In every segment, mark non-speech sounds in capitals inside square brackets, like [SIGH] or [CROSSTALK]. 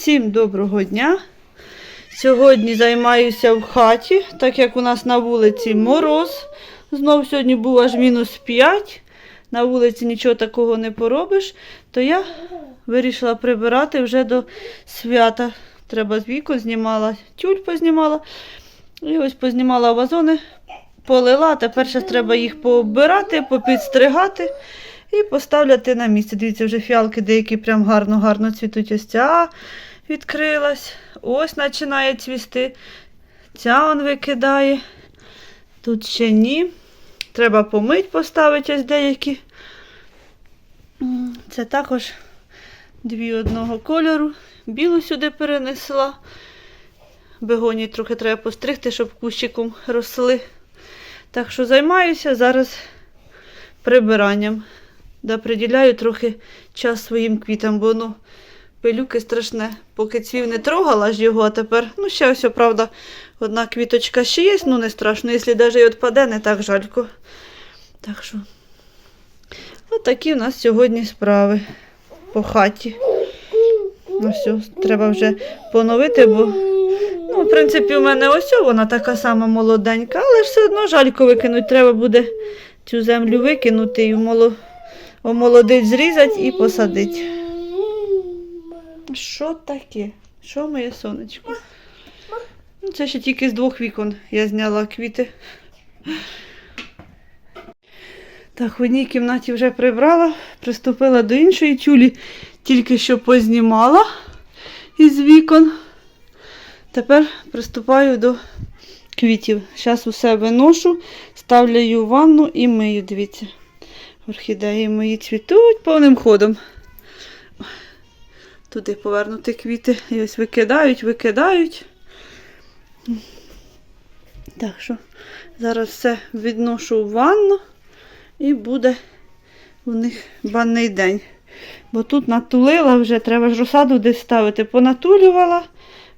Всім доброго дня. Сьогодні займаюся в хаті, так як у нас на вулиці мороз. Знов сьогодні був аж мінус 5. На вулиці нічого такого не поробиш, то я вирішила прибирати вже до свята. Треба з віку знімала, тюль познімала. І ось познімала вазони, полила. Тепер ще треба їх пооббирати, попідстригати і поставляти на місце. Дивіться, вже фіалки деякі прям гарно-гарно цвітуть. Ось ця відкрилась. Ось починає цвісти. Ця он викидає. Тут ще ні. Треба помить поставити ось деякі. Це також дві одного кольору. Білу сюди перенесла. Бегоні трохи треба постригти, щоб кущиком росли. Так що займаюся зараз прибиранням. Да, приділяю трохи час своїм квітам, бо ну, пилюки страшне. Поки цвів не трогала ж його, а тепер, ну ще ось, правда, одна квіточка ще є, ну не страшно. Якщо навіть і відпаде, не так жалько. Так що, отакі в нас сьогодні справи по хаті. Ну все, треба вже поновити, бо, ну, в принципі, у мене ось вона така сама молоденька, але ж все одно жалько викинуть. Треба буде цю землю викинути і омолодить, зрізати і посадити. Що таке? Що моє сонечко? Ну, це ще тільки з двох вікон я зняла квіти. Так, в одній кімнаті вже прибрала, приступила до іншої тюлі, тільки що познімала із вікон. Тепер приступаю до квітів. Зараз усе виношу, ставлю в ванну і мию. Дивіться, орхідеї мої цвітуть повним ходом. Туди повернути квіти. І ось викидають, викидають. Так що зараз все відношу в ванну і буде у них банний день. Бо тут натулила вже, треба ж розсаду десь ставити. Понатулювала.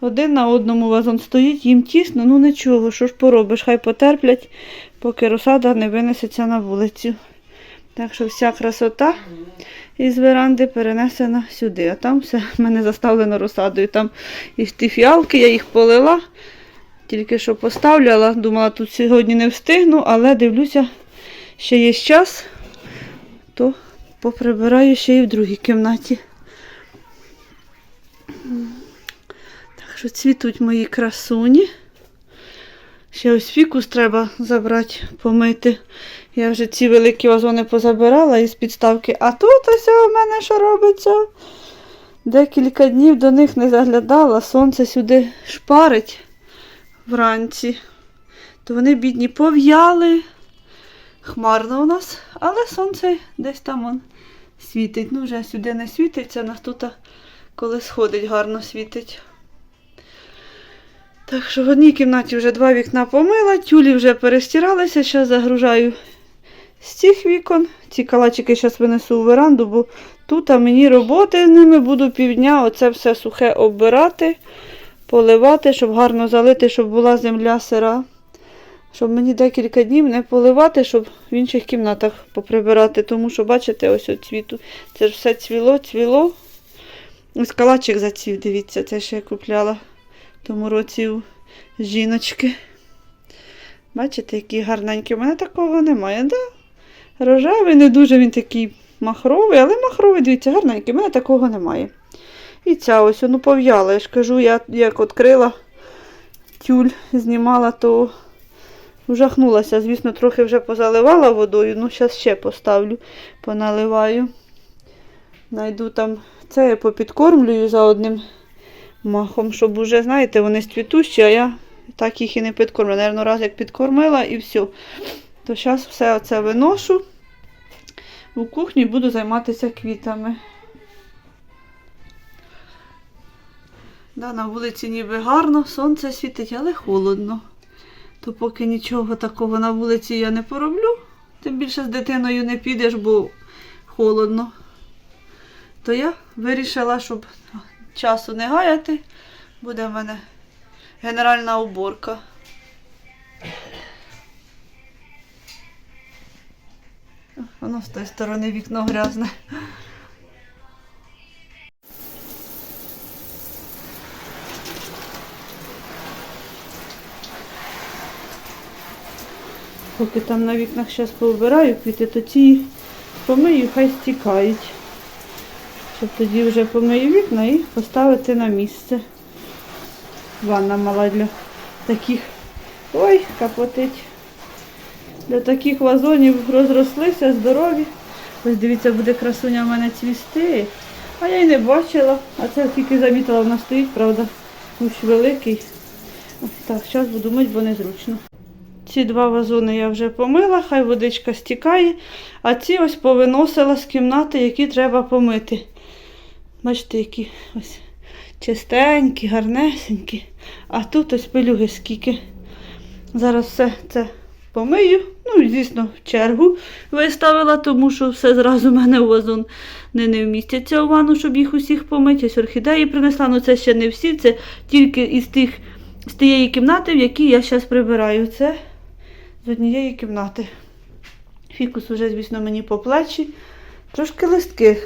Один на одному вазон стоїть, їм тісно, ну нічого, що ж поробиш, хай потерплять, поки розсада не винесеться на вулицю. Так що вся красота із веранди перенесена сюди. А там все в [LAUGHS] мене заставлено розсадою. Там і ті фіалки, я їх полила, тільки що поставляла. Думала, тут сьогодні не встигну, але дивлюся, ще є час, то поприбираю ще і в другій кімнаті. Так що цвітуть мої красуні. Ще ось фікус треба забрати, помити. Я вже ці великі вазони позабирала із підставки. А тут ось у мене що робиться? Декілька днів до них не заглядала, сонце сюди шпарить вранці. То вони, бідні, пов'яли. Хмарно у нас, але сонце десь там он світить. Ну, вже сюди не світиться, нас тут, коли сходить, гарно світить. Так що в одній кімнаті вже два вікна помила, тюлі вже перестиралися, зараз загружаю з цих вікон. Ці калачики зараз винесу у веранду, бо тут а мені роботи з ними буду півдня. Оце все сухе оббирати, поливати, щоб гарно залити, щоб була земля сира. Щоб мені декілька днів не поливати, щоб в інших кімнатах поприбирати. Тому що, бачите, ось цвіту. Це ж все цвіло, цвіло. Ось калачик зацвів, дивіться, це ще я купляла тому році у жіночки. Бачите, який гарненький. У мене такого немає. Да? Рожевий, не дуже він такий махровий, але махровий, дивіться, гарненький. У мене такого немає. І ця ось ну пов'яла. Я ж кажу, я як відкрила тюль, знімала, то ужахнулася. Звісно, трохи вже позаливала водою, ну зараз ще поставлю, поналиваю. Найду там це я попідкормлюю за одним махом, щоб уже, знаєте, вони цвітущі, а я так їх і не підкормлю. Наверно, раз як підкормила і все. То зараз все оце виношу у кухню і буду займатися квітами. Да, на вулиці ніби гарно, сонце світить, але холодно. То поки нічого такого на вулиці я не пороблю, тим більше з дитиною не підеш, бо холодно. То я вирішила, щоб часу не гаяти, буде в мене генеральна уборка. Воно з тої сторони вікно грязне. Поки там на вікнах зараз поубираю квіти, то ці помию, хай стікають. Щоб тоді вже помию вікна і поставити на місце. Ванна мала для таких. Ой, капотить. Для таких вазонів розрослися, здорові. Ось дивіться, буде красуня в мене цвісти. А я й не бачила. А це тільки замітила, вона стоїть, правда, кущ великий. Так, зараз буду мити, бо незручно. Ці два вазони я вже помила, хай водичка стікає, а ці ось повиносила з кімнати, які треба помити. Бачите, які ось чистенькі, гарнесенькі. А тут ось пилюги скільки. Зараз все це помию. Ну, звісно, в чергу виставила, тому що все зразу в мене у вазон не, не вмістяться у ванну, щоб їх усіх помити. Ось орхідеї принесла, ну це ще не всі, це тільки із тих, з тієї кімнати, в якій я зараз прибираю. Це з однієї кімнати. Фікус уже, звісно, мені по плечі. Трошки листки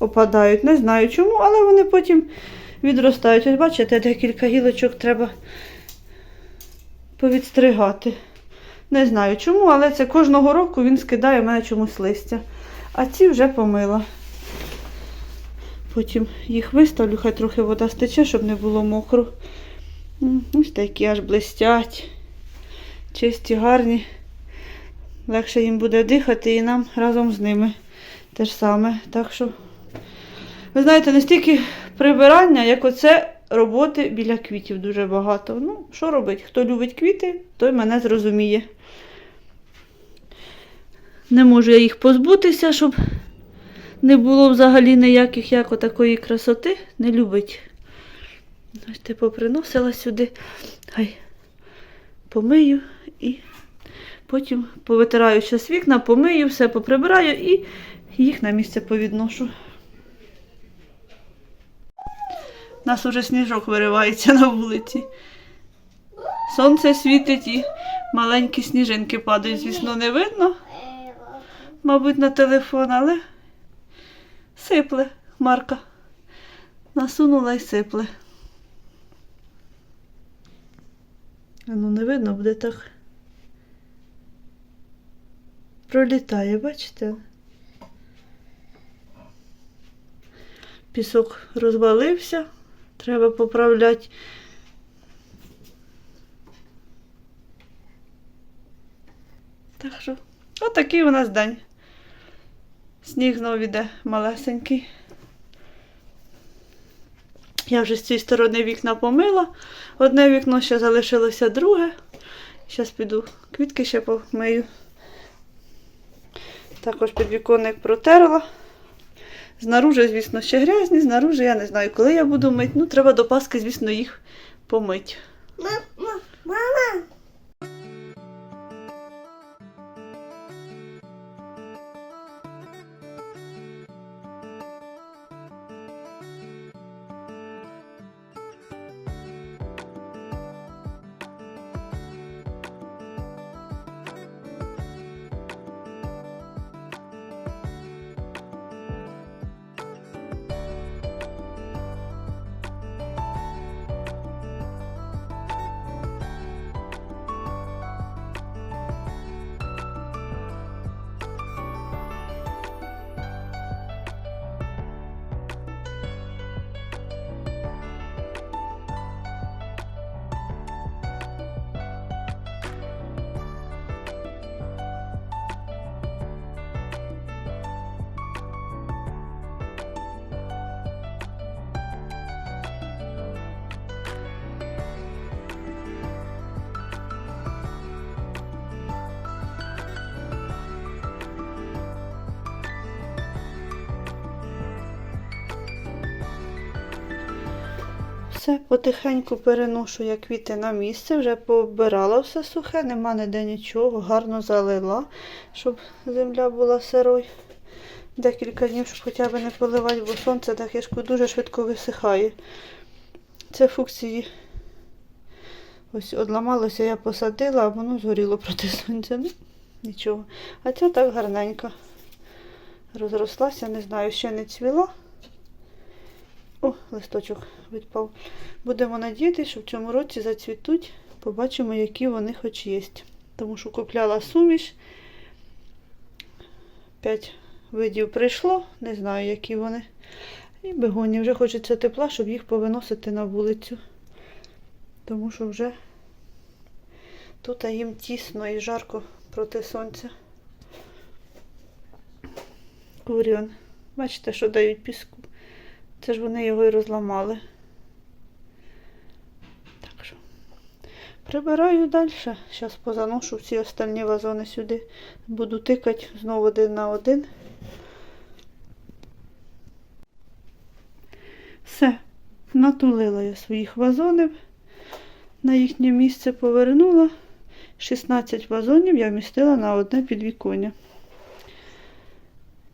опадають. Не знаю чому, але вони потім відростають. Ось бачите, декілька гілочок треба повідстригати. Не знаю чому, але це кожного року він скидає в мене чомусь листя. А ці вже помила. Потім їх виставлю, хай трохи вода стече, щоб не було мокро. Ось такі аж блистять. Чисті, гарні. Легше їм буде дихати і нам разом з ними те ж саме. Так що, ви знаєте, не стільки прибирання, як оце роботи біля квітів дуже багато. Ну, що робить? Хто любить квіти, той мене зрозуміє. Не можу я їх позбутися, щоб не було взагалі ніяких як отакої красоти. Не любить. Ось ти поприносила сюди. Хай помию і потім повитираю зараз вікна, помию, все поприбираю і їх на місце повідношу. У нас уже сніжок виривається на вулиці. Сонце світить і маленькі сніжинки падають. Звісно, не видно, мабуть, на телефон, але сипле Марка. Насунула і сипле. Ну не видно, буде так. Пролітає, бачите? Пісок розвалився, треба поправляти. Так що, отакий у нас день. Сніг знову іде малесенький. Я вже з цієї сторони вікна помила. Одне вікно ще залишилося друге. Зараз піду квітки ще помию. Також підвіконник протерла. Знаружи, звісно, ще грязні, знаружи я не знаю, коли я буду мити. Ну, треба до Паски, звісно, їх помити. Мама, Все, потихеньку переношу я квіти на місце, вже пооббирала все сухе, нема ніде нічого, гарно залила, щоб земля була сирою. Декілька днів, щоб хоча б не поливати, бо сонце так я дуже швидко висихає. Це фукції. Ось одламалося, я посадила, а воно згоріло проти сонця. Ну, нічого. А ця так гарненько розрослася, не знаю, ще не цвіла. О, листочок відпав. Будемо надіятися, що в цьому році зацвітуть. Побачимо, які вони хоч є. тому що купляла суміш. П'ять видів прийшло, не знаю, які вони. І бегоні. Вже хочеться тепла, щоб їх повиносити на вулицю. Тому що вже тут їм тісно і жарко проти сонця. Куріон. Бачите, що дають піску. Це ж вони його і розламали. Так що прибираю далі. Зараз позаношу всі остальні вазони сюди. Буду тикати знову один на один. Все, натулила я своїх вазонів. На їхнє місце повернула. 16 вазонів я вмістила на одне підвіконня.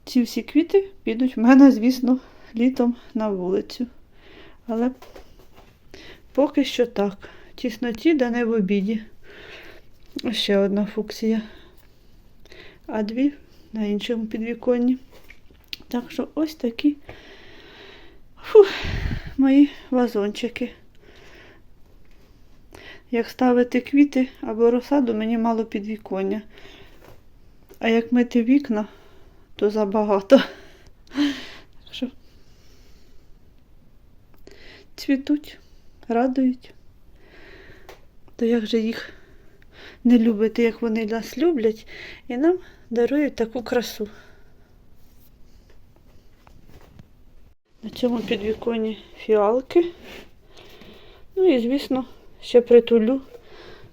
Ці всі квіти підуть в мене, звісно, літом на вулицю. Але поки що так. Тісноті, да не в обіді. Ще одна фуксія. А дві на іншому підвіконні. Так що ось такі фу, мої вазончики. Як ставити квіти або розсаду, мені мало підвіконня. А як мити вікна, то забагато. Так що цвітуть, радують. То як же їх не любити, як вони нас люблять, і нам дарують таку красу. На цьому підвіконні фіалки. Ну і, звісно, ще притулю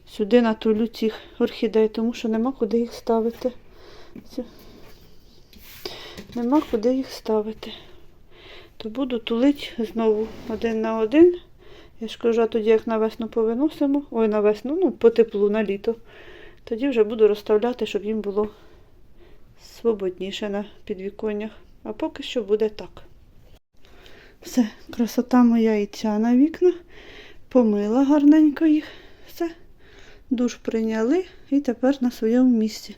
сюди натулю цих орхідей, тому що нема куди їх ставити. Нема куди їх ставити. То буду тулити знову один на один. Я ж кажу, а тоді як на весну повиносимо, ой, на весну, ну, по теплу на літо. Тоді вже буду розставляти, щоб їм було свободніше на підвіконнях. А поки що буде так. Все, красота моя і ця на вікнах. Помила гарненько їх. Все. Душ прийняли і тепер на своєму місці.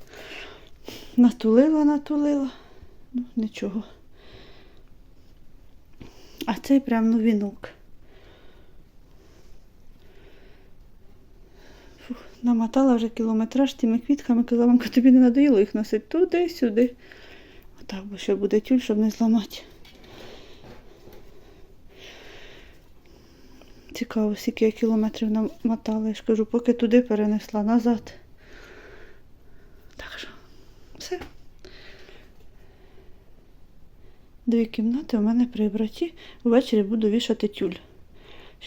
Натулила, натулила. Ну, нічого. А цей прям ну вінок. Фух, намотала вже кілометраж тими квітками, казала, мамка, тобі не надоїло їх носити туди, сюди. Отак, бо ще буде тюль, щоб не зламати. Цікаво, скільки я кілометрів намотала. Я ж кажу, поки туди перенесла назад. Так що, все. Дві кімнати у мене прибраті. Ввечері буду вішати тюль.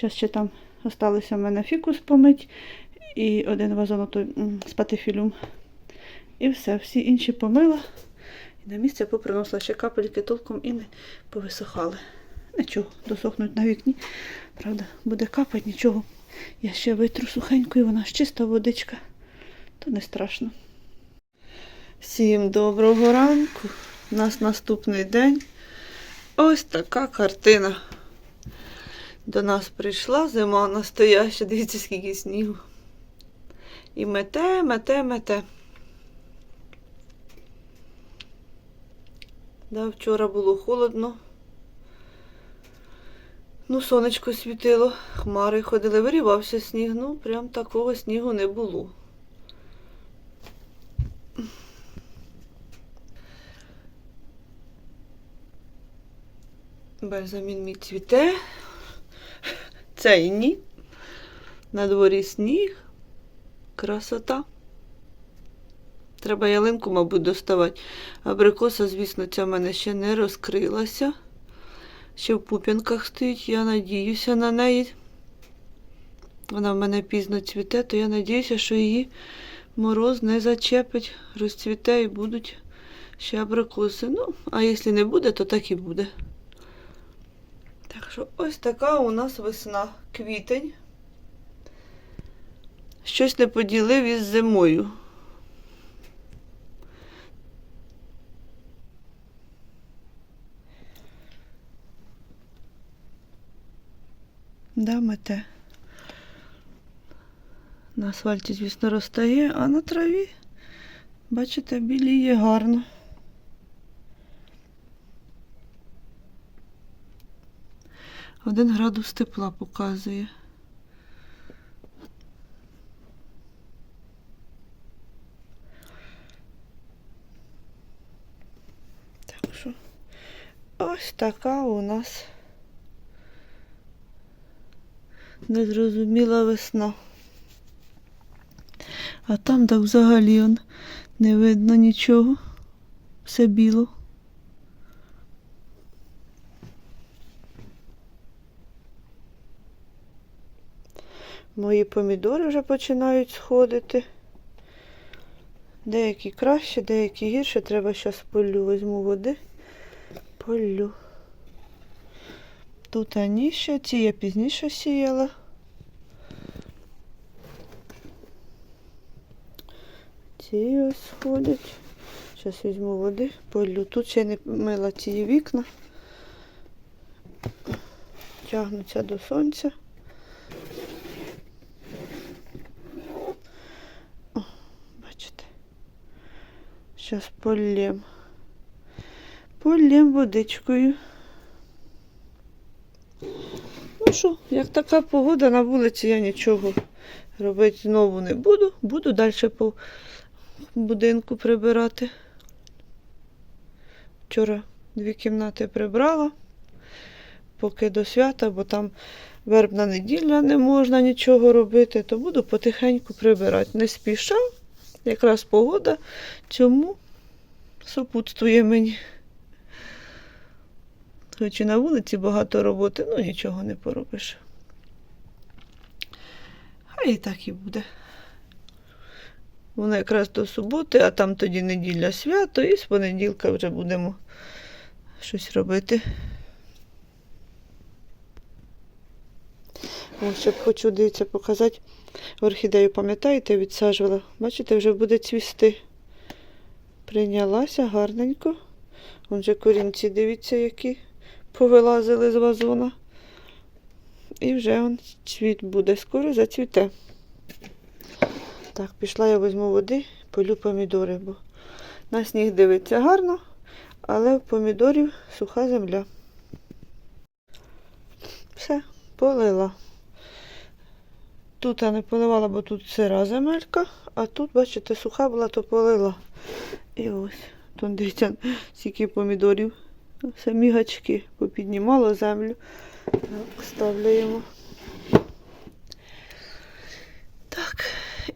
Зараз ще там залишилося в мене фікус помить і один вазон з патифілюм. І все, всі інші помила. І на місце поприносила ще капельки толком і не повисохали. Нічого, досохнуть на вікні. Правда, буде капати, нічого. Я ще витру сухенько, і вона ж чиста водичка. То не страшно. Всім доброго ранку. У нас наступний день. Ось така картина. До нас прийшла зима настояща. Дивіться, скільки снігу. І мете, мете, мете. Да, вчора було холодно. Ну, сонечко світило, хмари ходили, вирівався сніг. Ну, прям такого снігу не було. Бальзамін мій цвіте. Цей ні. На дворі сніг. Красота. Треба ялинку, мабуть, доставати. Абрикоса, звісно, ця в мене ще не розкрилася. Ще в пуп'янках стоїть, я надіюся на неї. Вона в мене пізно цвіте, то я надіюся, що її мороз не зачепить, розцвіте і будуть ще абрикоси. Ну, а якщо не буде, то так і буде. Так що ось така у нас весна, квітень. Щось не поділив із зимою. Да, мете. На асфальті, звісно, розтає, а на траві, бачите, біліє гарно. Один градус тепла показує. Так що ось така у нас незрозуміла весна. А там так взагалі он, не видно нічого. Все біло. Мої помідори вже починають сходити. Деякі краще, деякі гірше. Треба зараз полю. Візьму води. Полю. Тут аніше, ці я пізніше сіяла. Ці ось сходять. Зараз візьму води, полю. Тут ще не мила ці вікна. Тягнуться до сонця. О, бачите. Зараз полєм. Полєм водичкою. Ну що, як така погода на вулиці, я нічого робити знову не буду. Буду далі по будинку прибирати. Вчора дві кімнати прибрала, поки до свята, бо там вербна неділя не можна нічого робити, то буду потихеньку прибирати. Не спіша, якраз погода цьому супутствує мені. Хоч і на вулиці багато роботи, ну нічого не поробиш. Хай і так і буде. Воно якраз до суботи, а там тоді неділя свято, і з понеділка вже будемо щось робити. Ось ще б хочу, дивіться, показати. Орхідею, пам'ятаєте, відсаджувала. Бачите, вже буде цвісти. Прийнялася гарненько. Вон же корінці, дивіться, які повилазили з вазона. І вже он цвіт буде, скоро зацвіте. Так, пішла я візьму води, полю помідори, бо на сніг дивиться гарно, але в помідорів суха земля. Все, полила. Тут я не поливала, бо тут сира земелька, а тут, бачите, суха була, то полила. І ось, тут дивіться, скільки помідорів. Самі гачки попіднімало землю. Так, ставляємо. Так,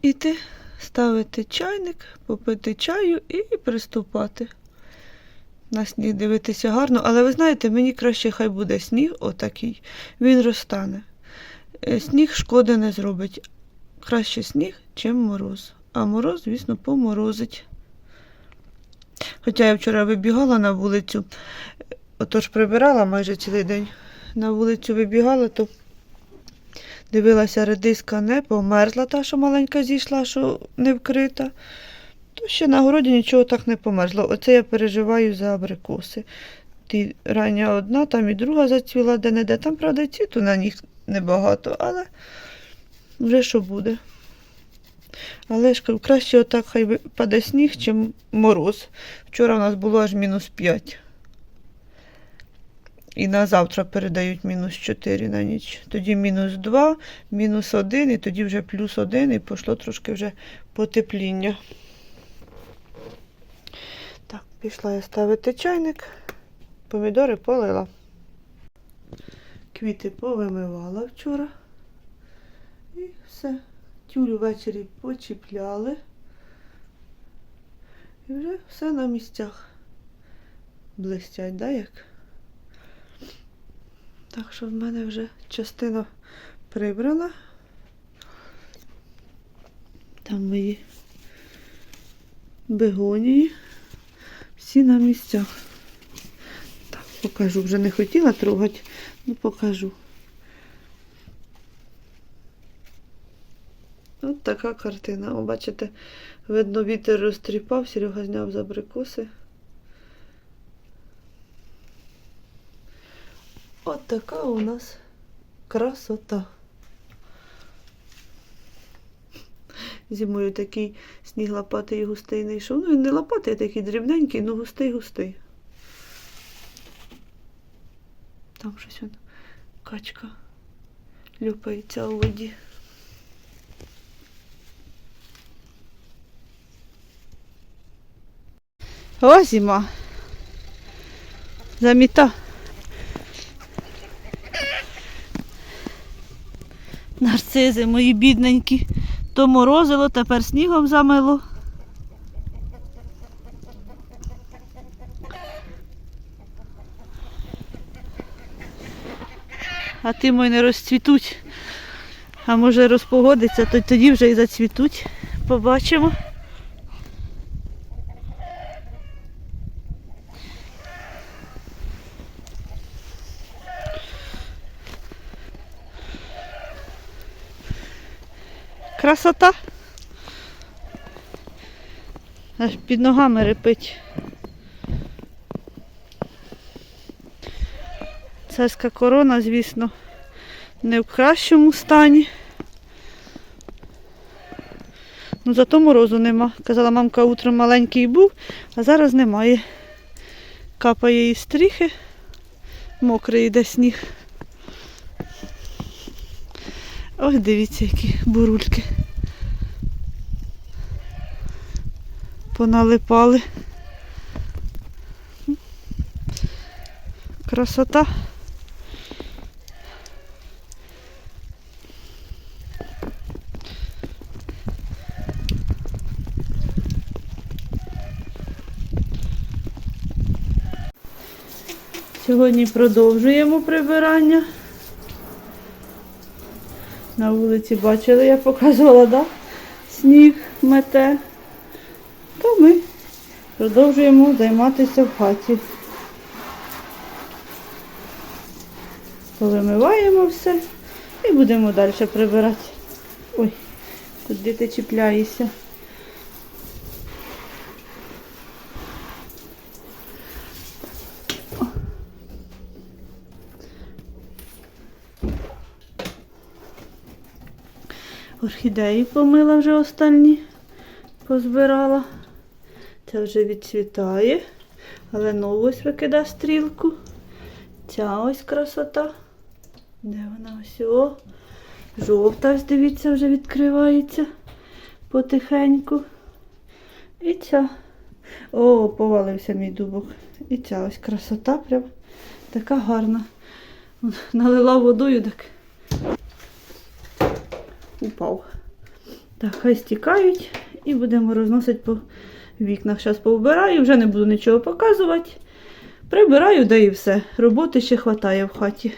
іти ставити чайник, попити чаю і приступати. На сніг дивитися гарно, але ви знаєте, мені краще хай буде сніг отакий, він розтане. Е, Сніг шкоди не зробить. Краще сніг, чим мороз. А мороз, звісно, поморозить. Хоча я вчора вибігала на вулицю, отож прибирала майже цілий день. На вулицю вибігала, то дивилася, редиска не померзла, та, що маленька зійшла, що не вкрита. То ще на городі нічого так не померзло. Оце я переживаю за абрикоси. Ті рання одна, там і друга зацвіла де-не-де. Там, правда, цвіту на них небагато, але вже що буде. Але ж краще отак хай паде сніг, чим мороз. Вчора у нас було аж мінус 5. І на завтра передають мінус 4 на ніч. Тоді мінус 2, мінус 1, і тоді вже плюс 1, і пішло трошки вже потепління. Так, пішла я ставити чайник, помідори полила. Квіти повимивала вчора. І все. Тюлю ввечері почіпляли. І вже все на місцях. Блистять, да, як? Так що в мене вже частина прибрана. Там мої бегонії. Всі на місцях. Покажу. Вже не хотіла трогати, ну покажу. От така картина. О, бачите, видно, вітер розтріпав, Серега зняв з абрикоси. От така у нас красота. Зимою такий сніг лопатий і густий не йшов. Ну, він не лопатий, а такий дрібненький, ну густий-густий. там щось он, качка люпається у воді. О, зима. Заміта. Нарцизи мої бідненькі. То морозило, тепер снігом замило. А ти мої не розцвітуть. А може розпогодиться, то тоді вже і зацвітуть. Побачимо. Красота. Аж під ногами репить. Царська корона, звісно, не в кращому стані. Ну зато морозу нема. Казала, мамка утром маленький був, а зараз немає. Капає із стріхи, мокрий йде сніг. Ось дивіться, які бурульки. Поналипали. Красота. Сьогодні продовжуємо прибирання. На вулиці бачили, я показувала, да? Сніг мете. То ми продовжуємо займатися в хаті. Повимиваємо все і будемо далі прибирати. Ой, куди ти чіпляєшся? Орхідеї помила вже останні, позбирала. Це вже відцвітає, але нову ось викидає стрілку. Ця ось красота. Де вона ось о? Жовта, ось дивіться, вже відкривається потихеньку. І ця. О, повалився мій дубок. І ця ось красота прям така гарна. Налила водою, так упав. Так, хай стікають і будемо розносити по вікнах. Зараз повбираю, вже не буду нічого показувати. Прибираю, да і все. Роботи ще вистачає в хаті.